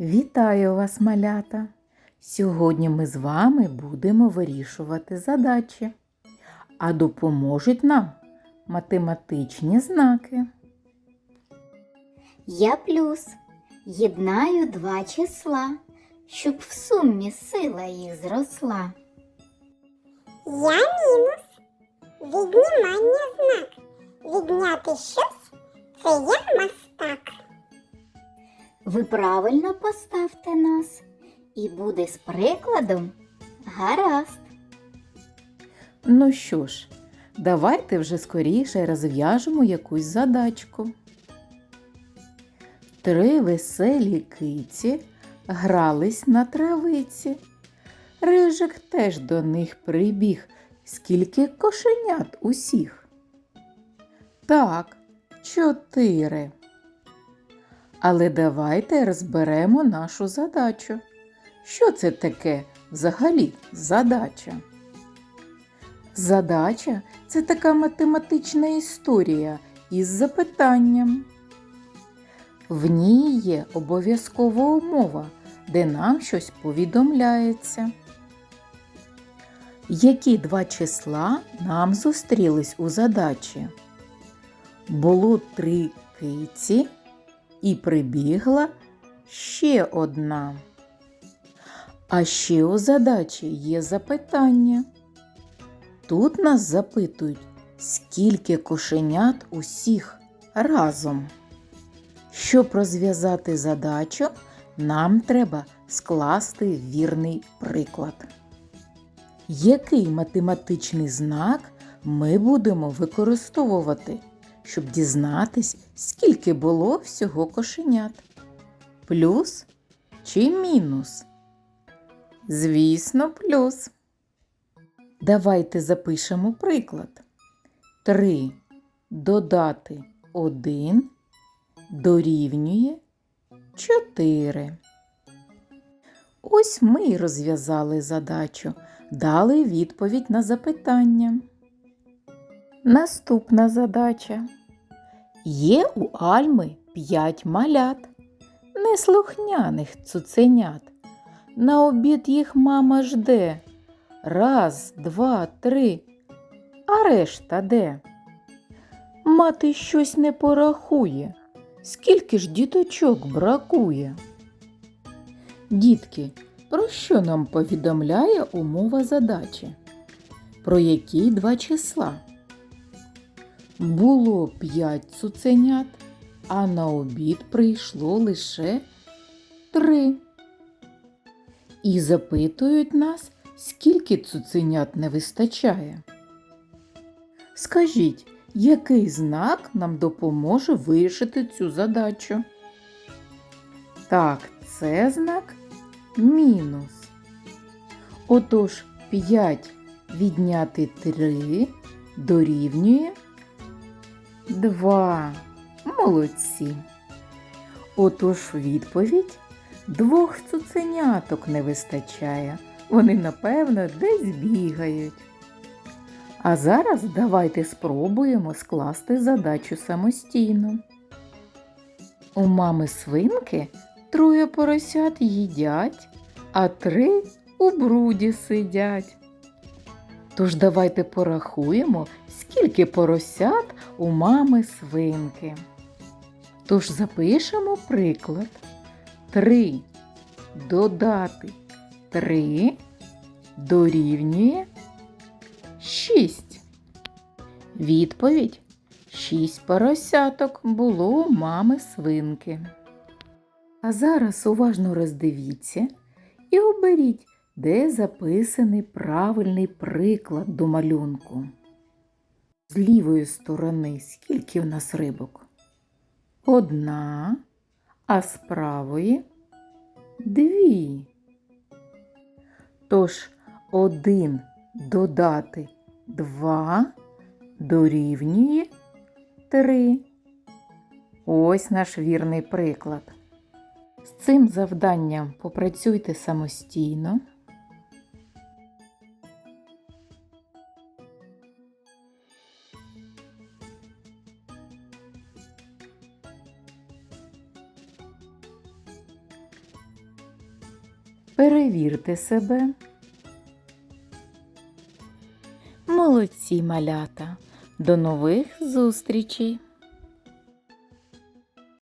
Вітаю вас, малята! Сьогодні ми з вами будемо вирішувати задачі, а допоможуть нам математичні знаки. Я плюс. Єднаю два числа, щоб в сумі сила їх зросла. Я мінус. Віднімання знак. Відняти щось це я мастак. Ви правильно поставте нас, і буде з прикладом гаразд. Ну що ж, давайте вже скоріше розв'яжемо якусь задачку. Три веселі киці грались на травиці. Рижик теж до них прибіг. Скільки кошенят усіх? Так, чотири. Але давайте розберемо нашу задачу. Що це таке взагалі задача? Задача це така математична історія із запитанням. В ній є обов'язкова умова, де нам щось повідомляється. Які два числа нам зустрілись у задачі? Було три киці і прибігла ще одна. А ще у задачі є запитання. Тут нас запитують, скільки кошенят усіх разом. Щоб розв'язати задачу, нам треба скласти вірний приклад. Який математичний знак ми будемо використовувати, щоб дізнатись, скільки було всього кошенят? Плюс чи мінус? Звісно, плюс. Давайте запишемо приклад. 3 додати 1 дорівнює 4. Ось ми й розв'язали задачу, дали відповідь на запитання. Наступна задача. Є у Альми 5 малят, неслухняних цуценят. На обід їх мама жде. Раз, два, три. А решта де? Мати щось не порахує. Скільки ж діточок бракує? Дітки, про що нам повідомляє умова задачі? Про які два числа? Було п'ять цуценят, а на обід прийшло лише три. І запитують нас, скільки цуценят не вистачає. Скажіть, який знак нам допоможе вирішити цю задачу? Так, це знак мінус. Отож, 5 відняти 3 дорівнює 2. Молодці. Отож, відповідь двох цуценяток не вистачає. Вони, напевно, десь бігають. А зараз давайте спробуємо скласти задачу самостійно. У мами свинки троє поросят їдять, а три у бруді сидять. Тож давайте порахуємо, скільки поросят у мами свинки. Тож запишемо приклад. 3 додати 3 дорівнює 6. Відповідь 6 поросяток було у мами свинки. А зараз уважно роздивіться і оберіть, де записаний правильний приклад до малюнку. Лівої сторони скільки в нас рибок? Одна, а з правої дві. Тож один додати два дорівнює три. Ось наш вірний приклад. З цим завданням попрацюйте самостійно. Перевірте себе. Молодці малята. До нових зустрічей!